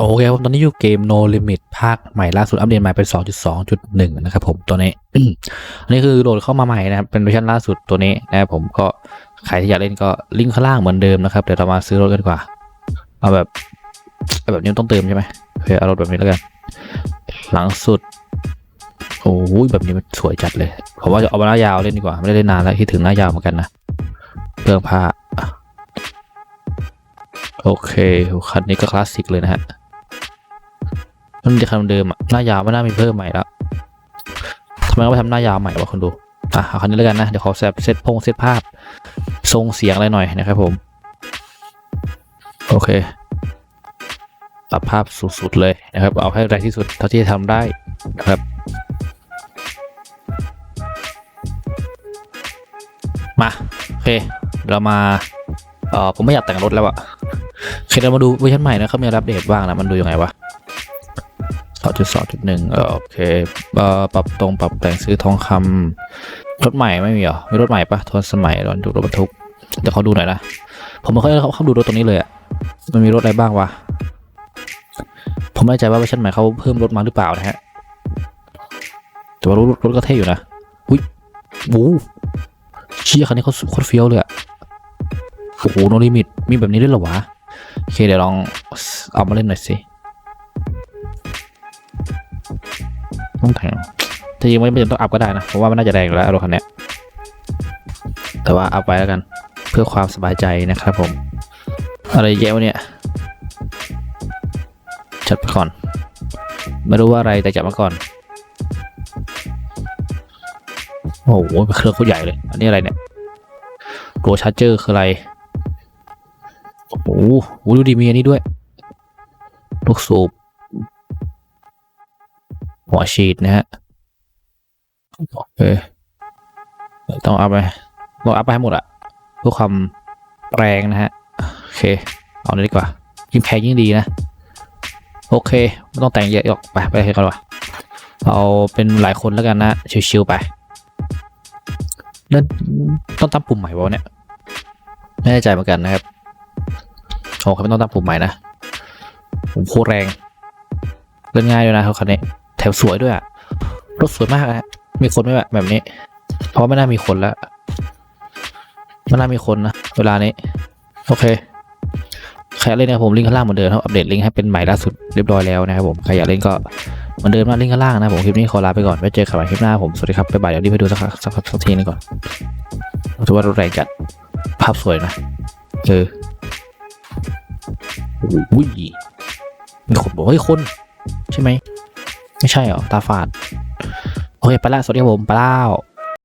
โอเคครับผมตอนนี้อยู่เกม No Limit ภาคใหม่ล่าสุดอัปเดตใหม่เป็น 2.2.1 นะครับผมตัวนี้ อันนี้คือโหลดเข้ามาใหม่นะครับ เป็นเวอร์ชันล่าสุดตัวนี้นะครับผมก็ใครที่อยากเล่นก็ลิงก์ข้างล่างเหมือนเดิมนะครับ เดี๋ยวเรามาซื้อรถกันดีกว่า เอาแบบเอาแบบนี้ต้องเติมใช่ไหมโอเคเอารถแบบนี้แล้วกัน หลังสุด โอ้ยแบบนี้มันสวยจัดเลย ผมว่าจะเอาหน้ายาวเล่นดีกว่า ไม่ได้เล่นนานแล้วคิดถึงหน้ายาวเหมือนกันนะเรื่องผ้าโอเคคันนี้ก็คลาสสิกเลยนะฮะ มันจะคันเดิมอะหน้ายาวไม่น่ามีเพิ่มใหม่แล้วทำไมต้องไปทำหน้ายาวใหม่วะคนดูอะเอาคันนี้แล้วกันนะ เดี๋ยวขอแซบเซตพงเซตภาพ ทรงเสียงอะไรหน่อยนะครับผม โอเคปรับภาพสุดๆเลยนะครับ เอาให้แรงที่สุดเท่าที่จะทำได้นะครับมาโอเคเรามาเอ่อผมไม่อยากแต่งรถแล้วอะโอเคเรามาดูเวอร์ชันใหม่นะเขามีอะไรอัปเดตบ้างนะมันดูยังไงวะ สองจุดสองจุดหนึ่งโอเคเอ่อปรับตรงปรับแต่งซื้อทองคำรถใหม่ไม่มีหรอมีรถใหม่ปะทนสมัยรอนดูรถบรรทุกเดี๋ยวเขาดูหน่อยนะ ผมไม่ค่อยเขาเข้าดูรถตรงนี้เลยอะมันมีรถอะไรบ้างวะ ผมไม่แน่ใจว่าเวอร์ชันใหม่เขาเพิ่มรถมาหรือเปล่านะฮะ แต่ว่ารถรถก็เท่อยู่นะ อุ้ยโอ้เชี่ยคันนี้เขาโคตรเฟี้ยวเลยอะโอ้โหโนลิมิตมีแบบนี้ด้วยเหรอวะ โอเคเดี๋ยวลองเอามาเล่นหน่อยสิ ต้องแต่งแต่ยังไม่จำเป็นต้องอัพก็ได้นะเพราะว่ามันน่าจะแรงอยู่แล้วรถคันนี้แต่ว่าอัพไว้แล้วกัน เพื่อความสบายใจนะครับผม อะไรเยอะวะเนี่ยจัดไปก่อน ไม่รู้ว่าอะไรแต่จัดมาก่อน โอ้โหเครื่องเขาใหญ่เลย อันนี้อะไรเนี่ยตัวชาร์เจอร์คืออะไร โอ้โหดูดีมีอันนี้ด้วย ลูกสูบ หัวฉีดนะฮะโอเคต้องเอาไปต้องเอาไปให้หมดอะเพื่อความแรงนะฮะโอเคเอาเลยดีกว่ายิ่งแพงยิ่งดีนะ โอเคไม่ต้องแต่งเยอะหรอกไปไปให้เขาดีกว่าเอาเป็นหลายคนแล้วกันนะชิวๆไปนั่นต้องตั้งปุ่มใหม่วะเนี่ยไม่แน่ใจเหมือนกันนะครับโอ้เขาไม่ต้องตั้งปุ่มใหม่นะผมโคตรแรงเล่นง่ายด้วยนะครับคันนี้แถ มสวยด้วยอะรถสวยมากนะมีคนไหมแบบแบบนี้ เพราะไม่น่ามีคนแล้วไม่น่ามีคนนะ เวลานี้ โอเคใครเล่นนะครับผมลิงก์ข้างล่างเหมือนเดิมครับอัปเดตลิงก์ให้เป็นใหม่ล่าสุดเรียบร้อยแล้วนะครับผมใครอยากเล่นก็เหมือนเดิมนะลิงก์ข้างล่างนะผมคลิปนี้ขอลาไปก่อนไว้เจอกันใหม่คลิปหน้าผมสวัสดีครับบ๊ายบายเดี๋ยวรีบไปดูสักสักสักทีนึงก่อนถือว่ารถแรงจัดภาพสวยนะเอออุ้ยมีคนบอกเฮ้ยคน ใช่ไหม ไม่ใช่หรอ ตาฝาด โอเค ไปละสวัสดีครับผมไปแล้ว